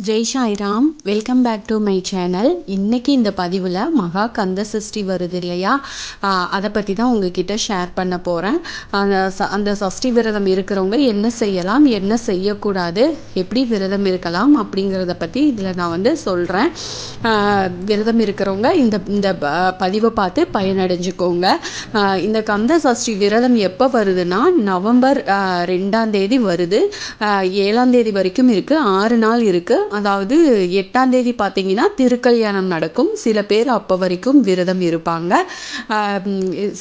Jai Sairam welcome back to my channel இன்றைக்கி இந்த பதிவில் மகா கந்த சஷ்டி வருது இல்லையா? அதை பற்றி தான் உங்ககிட்ட ஷேர் பண்ண போகிறேன் அந்த ச அந்த சஷ்டி விரதம் இருக்கிறவங்க என்ன செய்யலாம் என்ன செய்யக்கூடாது எப்படி விரதம் இருக்கலாம் அப்படிங்கிறத பற்றி இதில் நான் வந்து சொல்கிறேன் விரதம் இருக்கிறவங்க இந்த இந்த பதிவை பார்த்து பயனடைஞ்சுக்கோங்க. இந்த கந்த சஷ்டி விரதம் எப்போ வருதுன்னா நவம்பர் ரெண்டாம் தேதி வருது. ஏழாம் தேதி வரைக்கும் இருக்குது ஆறு நாள் இருக்குது அதாவது எட்டாம் தேதி பார்த்தீங்கன்னா திருக்கல்யாணம் நடக்கும். சில பேர் அப்போ வரைக்கும் விரதம் இருப்பாங்க.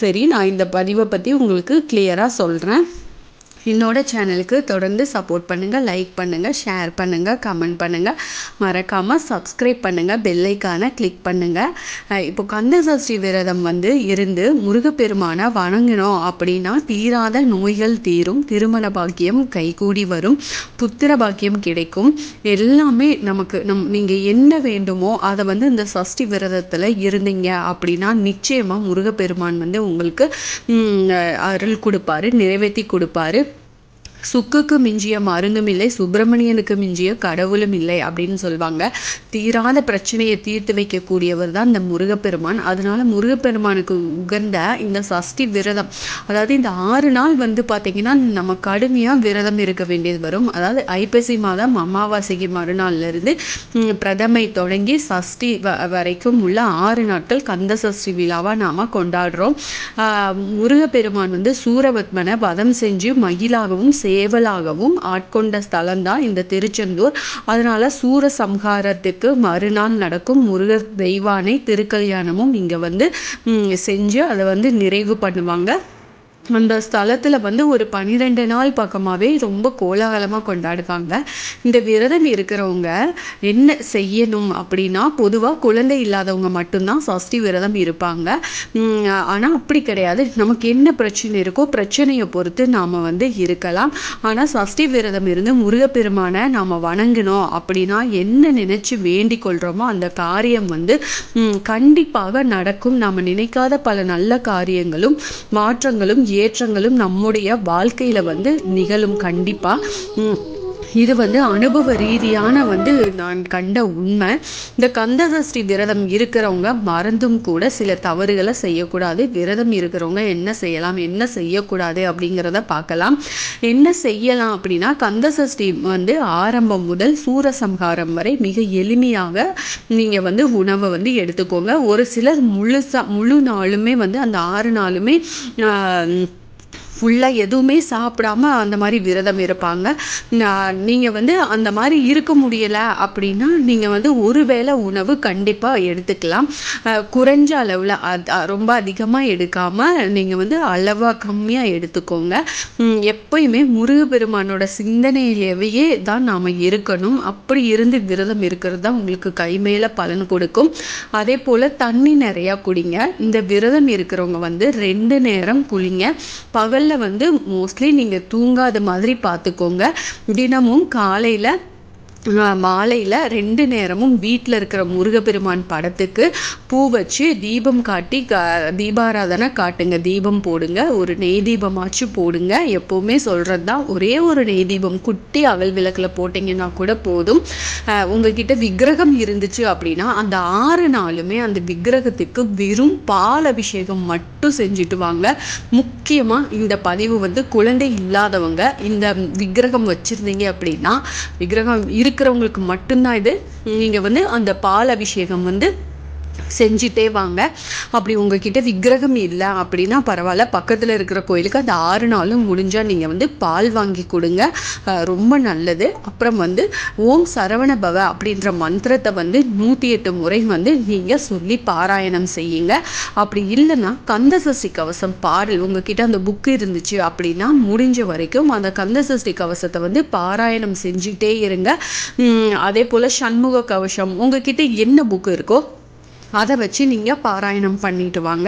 சரி நான் இந்த பதிவை பற்றி உங்களுக்கு கிளியராக சொல்கிறேன் என்னோடய சேனலுக்கு தொடர்ந்து சப்போர்ட் பண்ணுங்கள் லைக் பண்ணுங்கள் ஷேர் பண்ணுங்கள் கமெண்ட் பண்ணுங்கள் மறக்காமல் சப்ஸ்கிரைப் பண்ணுங்கள் பெல்லைக்கான கிளிக் பண்ணுங்கள் இப்போ கந்த சஷ்டி விரதம் வந்து இருந்து முருகப்பெருமானை வணங்கினோம் அப்படின்னா தீராத நோய்கள் தீரும் திருமண பாக்கியம் கைகூடி வரும் புத்திர பாக்கியம் கிடைக்கும். எல்லாமே நமக்கு நம் நீங்கள் என்ன வேண்டுமோ அதை வந்து இந்த சஷ்டி விரதத்தில் இருந்தீங்க அப்படின்னா நிச்சயமாக முருகப்பெருமான் வந்து உங்களுக்கு அருள் கொடுப்பாரு நிறைவேற்றி கொடுப்பாரு. சுக்குக்கு மிஞ்சிய மருந்தும் இல்லை சுப்பிரமணியனுக்கு மிஞ்சிய கடவுளும் இல்லை அப்படின்னு சொல்லுவாங்க தீராத பிரச்சனையை தீர்த்து வைக்கக்கூடியவர் தான் இந்த முருகப்பெருமான். அதனால முருகப்பெருமானுக்கு உகந்த இந்த சஷ்டி விரதம் அதாவது இந்த ஆறு நாள் வந்து பார்த்தீங்கன்னா நம்ம கடுமையாக விரதம் இருக்க வேண்டியது வரும். அதாவது ஐப்பசி மாதம் அமாவாசைக்கு மறுநாள்லேருந்து பிரதமை தொடங்கி சஷ்டி வரைக்கும் உள்ள ஆறு நாட்கள் கந்த சஷ்டி விழாவாக நாம் கொண்டாடுறோம். முருகப்பெருமான் வந்து சூரபத்மனை வதம் செஞ்சு மகிழாகவும் சே ஏவலாகவும் ஆட்கொண்ட ஸ்தலம்தான் இந்த திருச்செந்தூர். அதனால் சூரசம்ஹாரத்துக்கு மறுநாள் நடக்கும் முருகர் தெய்வானை திருக்கல்யாணமும் இங்கே வந்து செஞ்சு அதை வந்து நிறைவு பண்ணுவாங்க. அந்த ஸ்தலத்தில் வந்து ஒரு பன்னிரெண்டு நாள் பக்கமாகவே ரொம்ப கோலாகலமாக கொண்டாடுவாங்க. இந்த விரதம் இருக்கிறவங்க என்ன செய்யணும் அப்படின்னா பொதுவாக குழந்தை இல்லாதவங்க மட்டும்தான் சஷ்டி விரதம் இருப்பாங்க. ஆனால் அப்படி கிடையாது. நமக்கு என்ன பிரச்சனை இருக்கோ பிரச்சனையை பொறுத்து நாம் வந்து இருக்கலாம். ஆனால் சஷ்டி விரதம் இருந்து முருகப்பெருமானை நாம் வணங்கணும் அப்படின்னா என்ன நினச்சி வேண்டிக் கொள்கிறோமோ அந்த காரியம் வந்து கண்டிப்பாக நடக்கும். நாம் நினைக்காத பல நல்ல காரியங்களும் மாற்றங்களும் ஏற்றங்களும் நம்முடைய வாழ்க்கையில் வந்து நிகழும் கண்டிப்பாக இது வந்து அனுபவ ரீதியான வந்து நான் கண்ட உண்மை. இந்த கந்தசஷ்டி விரதம் இருக்கிறவங்க மறந்தும் கூட சில தவறுகளை செய்யக்கூடாது. விரதம் இருக்கிறவங்க என்ன செய்யலாம் என்ன செய்யக்கூடாது அப்படிங்கிறத பார்க்கலாம். என்ன செய்யலாம் அப்படின்னா கந்தசஷ்டி வந்து ஆரம்பம் முதல் சூரசம்ஹாரம் வரை மிக எளிமையாக நீங்கள் வந்து உணவை வந்து எடுத்துக்கோங்க. ஒரு சிலர் முழுசா முழு நாளுமே வந்து அந்த ஆறு நாளுமே ஃபுல்லாக எதுவுமே சாப்பிடாம அந்த மாதிரி விரதம் இருப்பாங்க. நீங்கள் வந்து அந்த மாதிரி இருக்க முடியலை அப்படின்னா நீங்கள் வந்து ஒரு வேளை உணவு கண்டிப்பாக எடுத்துக்கலாம். குறைஞ்ச அளவில் ரொம்ப அதிகமாக எடுக்காமல் நீங்கள் வந்து அளவாக கம்மியாக எடுத்துக்கோங்க. எப்பயுமே முருகப்பெருமானோட சிந்தனையிலேயே தான் நாம் இருக்கணும். அப்படி இருந்து விரதம் இருக்கிறது தான் உங்களுக்கு கை மேலே பலன் கொடுக்கும். அதே போல் தண்ணி நிறையா குடிங்க. இந்த விரதம் இருக்கிறவங்க வந்து ரெண்டு நேரம் குளிங்க. பகல் பகலில் வந்து மோஸ்ட்லி நீங்கள் தூங்காத மாதிரி பார்த்துக்கோங்க தினமும் காலையில் மாலையில் ரெண்டு நேரமும் வீட்டில் இருக்கிற முருகப்பெருமான் படத்துக்கு பூ வச்சு தீபம் காட்டி க தீபாராதனை காட்டுங்க. தீபம் போடுங்க. ஒரு நெய் தீபமாச்சும் போடுங்க. எப்போவுமே சொல்கிறது தான் ஒரே ஒரு நெய் தீபம் குட்டி அவல் விளக்கில் போட்டிங்கன்னா கூட போதும். உங்ககிட்ட விக்கிரகம் இருந்துச்சு அப்படின்னா அந்த ஆறு நாளுமே அந்த விக்கிரகத்துக்கு வெறும் பால் அபிஷேகம் மட்டும் செஞ்சுட்டு வாங்க. முக்கியமாக இந்த பதிவு வந்து குழந்தை இல்லாதவங்க இந்த விக்கிரகம் வச்சுருந்தீங்க அப்படின்னா விக்கிரகம் இருக்கு இருக்கிறவங்களுக்கு மட்டும்தான் இது. நீங்கள் வந்து அந்த பால் அபிஷேகம் வந்து செஞ்சுட்டே வாங்க. அப்படி உங்ககிட்ட விக்கிரகம் இல்லை அப்படின்னா பரவாயில்ல. பக்கத்தில் இருக்கிற கோயிலுக்கு அந்த ஆறு நாளும் முடிஞ்சால் நீங்கள் வந்து பால் வாங்கி கொடுங்க. ரொம்ப நல்லது. அப்புறம் வந்து ஓம் சரவண பவ அப்படின்ற மந்திரத்தை வந்து நூற்றி எட்டு முறை வந்து நீங்கள் சொல்லி பாராயணம் செய்யுங்க. அப்படி இல்லைன்னா கந்தசஷ்டி கவசம் பாடல் உங்ககிட்ட அந்த புக்கு இருந்துச்சு அப்படின்னா முடிஞ்ச வரைக்கும் அந்த கந்தசஷ்டி கவசத்தை வந்து பாராயணம் செஞ்சுட்டே இருங்க. அதே போல் சண்முக கவசம் உங்ககிட்ட என்ன புக்கு இருக்கோ அதை வச்சு நீங்கள் பாராயணம் பண்ணிட்டு வாங்க.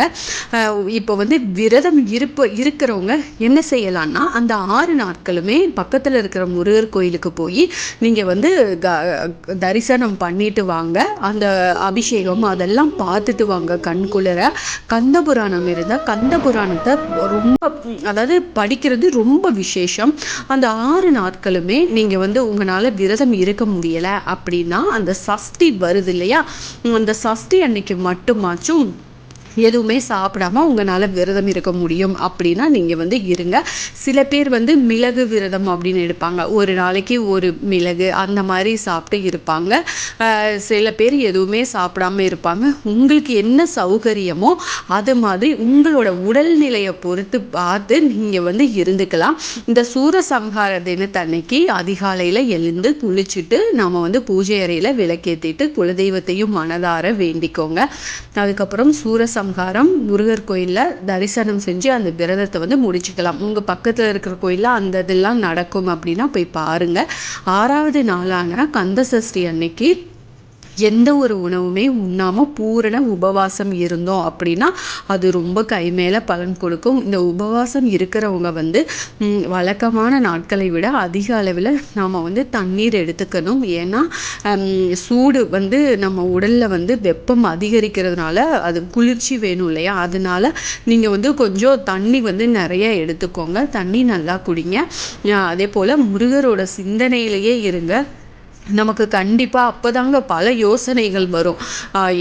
இப்போ வந்து விரதம் இருப்ப இருக்கிறவங்க என்ன செய்யலான்னா அந்த ஆறு நாட்களுமே பக்கத்தில் இருக்கிற முருகர் கோயிலுக்கு போய் நீங்கள் வந்து க தரிசனம் பண்ணிட்டு வாங்க. அந்த அபிஷேகம் அதெல்லாம் பார்த்துட்டு வாங்க. கண்குளிர கந்த புராணம் இருந்தால் கந்த புராணத்தை ரொம்ப அதாவது படிக்கிறது ரொம்ப விசேஷம். அந்த ஆறு நாட்களுமே நீங்கள் வந்து உங்களால் விரதம் இருக்க முடியலை அப்படின்னா அந்த சஷ்டி வருது இல்லையா? அந்த சஷ்டி அன்னைக்கு அன்னைக்கு மட்டுமாச்சும் எதுவுமே சாப்பிடாம உங்களால் விரதம் இருக்க முடியும் அப்படின்னா நீங்கள் வந்து இருங்க. சில பேர் வந்து மிளகு விரதம் அப்படின்னு எடுப்பாங்க. ஒரு நாளைக்கு ஒரு மிளகு அந்த மாதிரி சாப்பிட்டு இருப்பாங்க. சில பேர் எதுவுமே சாப்பிடாம இருப்பாங்க. உங்களுக்கு என்ன சௌகரியமோ அது மாதிரி உங்களோட உடல்நிலையை பொறுத்து பார்த்து நீங்கள் வந்து இருந்துக்கலாம். இந்த சூரசம்ஹார தினத்தன்னைக்கு அதிகாலையில் எழுந்து குளிச்சுட்டு நம்ம வந்து பூஜை அறையில் விளக்கேற்றிட்டு குலதெய்வத்தையும் மனதார வேண்டிக்கோங்க. அதுக்கப்புறம் சூரசம் சம்ஹாரம் முருகர் கோயிலில் தரிசனம் செஞ்சு அந்த விரதத்தை வந்து முடிச்சுக்கலாம். உங்கள் பக்கத்தில் இருக்கிற கோயிலில் அந்த இதெல்லாம் நடக்கும் அப்படின்னா போய் பாருங்கள் ஆறாவது நாளான கந்த சஷ்டி அன்னைக்கு எந்த ஒரு உணவுமே உண்ணாமல் பூரண உபவாசம் இருந்தோம் அப்படின்னா அது ரொம்ப கை மேலே பலன் கொடுக்கும். இந்த உபவாசம் இருக்கிறவங்க வந்து வழக்கமான நாட்களை விட அதிக அளவில் நாம் வந்து தண்ணீர் எடுத்துக்கணும். ஏன்னா சூடு வந்து நம்ம உடலில் வந்து வெப்பம் அதிகரிக்கிறதுனால அது குளிர்ச்சி வேணும் இல்லையா? அதனால நீங்கள் வந்து கொஞ்சம் தண்ணி வந்து நிறைய எடுத்துக்கோங்க. தண்ணி நல்லா குடிங்க. அதே போல் முருகரோட சிந்தனையிலேயே இருங்க. நமக்கு கண்டிப்பாக அப்போ தாங்க பல யோசனைகள் வரும்.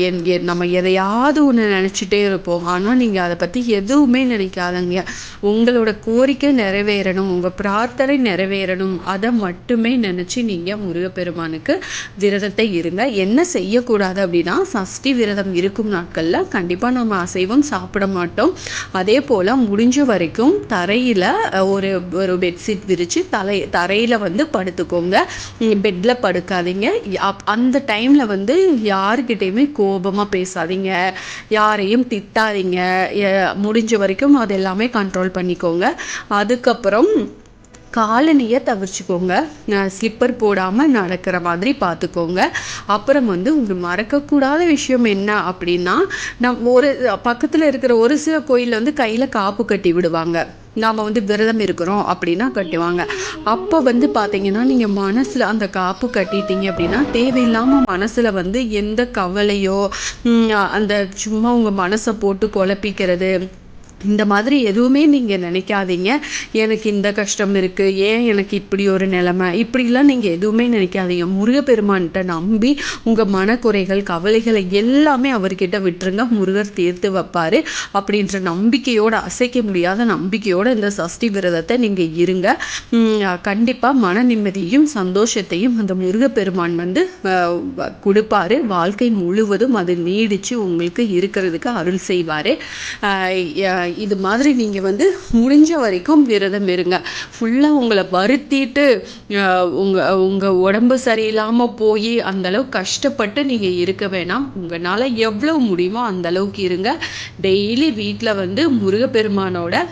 என் நம்ம எதையாவது ஒன்று நினச்சிட்டே இருப்போம். ஆனால் நீங்கள் அதை பற்றி எதுவுமே நினைக்காதங்க. உங்களோட கோரிக்கை நிறைவேறணும் உங்கள் பிரார்த்தனை நிறைவேறணும். அதை மட்டுமே நினச்சி நீங்கள் முருகப்பெருமானுக்கு விரதத்தை இருங்க. என்ன செய்யக்கூடாது அப்படின்னா சஷ்டி விரதம் இருக்கும் நாட்களில் கண்டிப்பாக நம்ம அசைவம் சாப்பிட மாட்டோம். அதே போல் முடிஞ்ச வரைக்கும் தரையில் ஒரு ஒரு பெட்ஷீட் விரித்து தலை தரையில் வந்து படுத்துக்கோங்க. பெட்டில் படு படுக்காதீங்க அந்த டைமில் வந்து யாருக்கிட்டேயுமே கோபமாக பேசாதீங்க. யாரையும் திட்டாதீங்க. முடிஞ்ச வரைக்கும் அது எல்லாமே கண்ட்ரோல் பண்ணிக்கோங்க. அதுக்கப்புறம் காலனியை தவிர்த்துக்கோங்க. ஸ்லிப்பர் போடாமல் நடக்கிற மாதிரி பார்த்துக்கோங்க. அப்புறம் வந்து உங்கள் மறக்கக்கூடாத விஷயம் என்ன அப்படின்னா நம் ஒரு பக்கத்தில் இருக்கிற ஒரு சில கோயிலில் வந்து கையில் காப்பு கட்டி விடுவாங்க. நாம் வந்து விரதம் இருக்கிறோம் அப்படின்னா கட்டுவாங்க. அப்போ வந்து பார்த்தீங்கன்னா நீங்கள் மனசில் அந்த காப்பு கட்டிட்டீங்க அப்படின்னா தேவையில்லாமல் மனசில் வந்து எந்த கவலையோ அந்த சும்மா உங்கள் மனசை போட்டு குழப்பிக்கிறது இந்த மாதிரி எதுவுமே நீங்கள் நினைக்காதீங்க. எனக்கு இந்த கஷ்டம் இருக்குது ஏன் எனக்கு இப்படி ஒரு நிலமை? இப்படிலாம் நீங்கள் எதுவுமே நினைக்காதீங்க. முருகப்பெருமான்கிட்ட நம்பி உங்கள் மனக்குறைகள் கவலைகளை எல்லாமே அவர்கிட்ட விட்டுருங்க. முருகர் தீர்த்து வைப்பார். அப்படின்ற நம்பிக்கையோடு அசைக்க முடியாத நம்பிக்கையோடு இந்த சஷ்டி விரதத்தை நீங்கள் இருங்க. கண்டிப்பாக மன நிம்மதியும் சந்தோஷத்தையும் அந்த முருகப்பெருமான் வந்து கொடுப்பாரு. வாழ்க்கை முழுவதும் அது நீடித்து உங்களுக்கு இருக்கிறதுக்கு அருள் செய்வார். இது மாதிரி நீங்கள் வந்து முடிஞ்ச வரைக்கும் விரதம் இருங்க. ஃபுல்லாக உங்களை வருத்திட்டு உங்கள் உங்கள் உடம்பு சரியில்லாமல் போய் அந்தளவுக்கு கஷ்டப்பட்டு நீங்கள் இருக்க வேணாம். உங்களால் எவ்வளோ முடியுமோ அந்தளவுக்கு இருங்க. டெய்லி வீட்டில் வந்து முருகப்பெருமானோட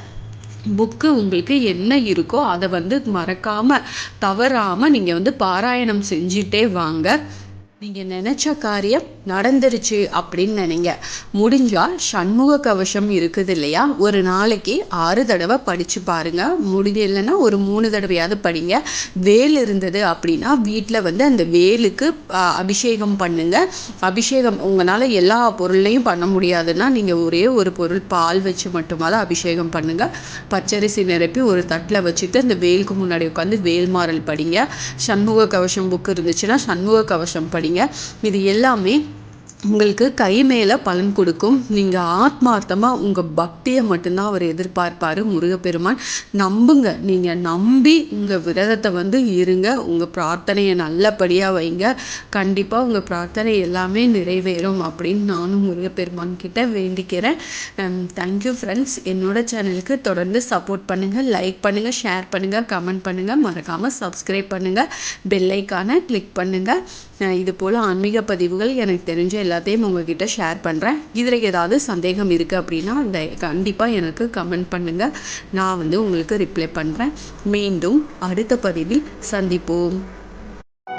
புக்கு உங்களுக்கு என்ன இருக்கோ அதை வந்து மறக்காமல் தவறாமல் நீங்கள் வந்து பாராயணம் செஞ்சிட்டே வாங்க. நீங்கள் நினச்ச காரியம் நடந்துருச்சு அப்படின்னு நினைங்க. முடிஞ்சால் சண்முக கவசம் இருக்குது இல்லையா ஒரு நாளைக்கு ஆறு தடவை படித்து பாருங்கள் முடியலைன்னா ஒரு மூணு தடவையாவது படிங்க. வேல் இருந்தது அப்படின்னா வீட்டில் வந்து அந்த வேலுக்கு அபிஷேகம் பண்ணுங்கள் அபிஷேகம் உங்களால் எல்லா பொருளையும் பண்ண முடியாதுன்னா நீங்கள் ஒரே ஒரு பொருள் பால் வச்சு மட்டுமாவது அபிஷேகம் பண்ணுங்கள் பச்சரிசி நிரப்பி ஒரு தட்டில் வச்சுட்டு அந்த வேலுக்கு முன்னாடி உட்காந்து வேல்மாறல் படிங்க. சண்முக கவசம் புக்கு இருந்துச்சுன்னா சண்முக கவசம் படிங்க. இது எல்லாமே உங்களுக்கு கை மேலே பலன் கொடுக்கும். நீங்கள் ஆத்மார்த்தமாக உங்கள் பக்தியை மட்டும்தான் அவர் எதிர்பார்ப்பார் முருகப்பெருமான். நம்புங்க. நீங்கள் நம்பி உங்கள் விரதத்தை வந்து இருங்க. உங்கள் பிரார்த்தனையை நல்லபடியாக வைங்க. கண்டிப்பாக உங்கள் பிரார்த்தனை எல்லாமே நிறைவேறும் அப்படின்னு நானும் முருகப்பெருமான் கிட்ட வேண்டிக்கிறேன். தேங்க்யூ ஃப்ரெண்ட்ஸ் என்னோட சேனலுக்கு தொடர்ந்து சப்போர்ட் பண்ணுங்கள் லைக் பண்ணுங்கள் ஷேர் பண்ணுங்கள் கமெண்ட் பண்ணுங்கள் மறக்காமல் சப்ஸ்கிரைப் பண்ணுங்கள் பெல்லைக்கான கிளிக் பண்ணுங்கள் இது போல் ஆன்மீக பதிவுகள் எனக்கு தெரிஞ்ச எல்லாத்தையும் உங்ககிட்ட ஷேர் பண்ணுறேன் இதில் ஏதாவது சந்தேகம் இருக்குது அப்படின்னா அந்த கண்டிப்பாக எனக்கு கமெண்ட் பண்ணுங்கள் நான் வந்து உங்களுக்கு ரிப்ளை பண்ணுறேன் மீண்டும் அடுத்த பதிவில் சந்திப்போம்.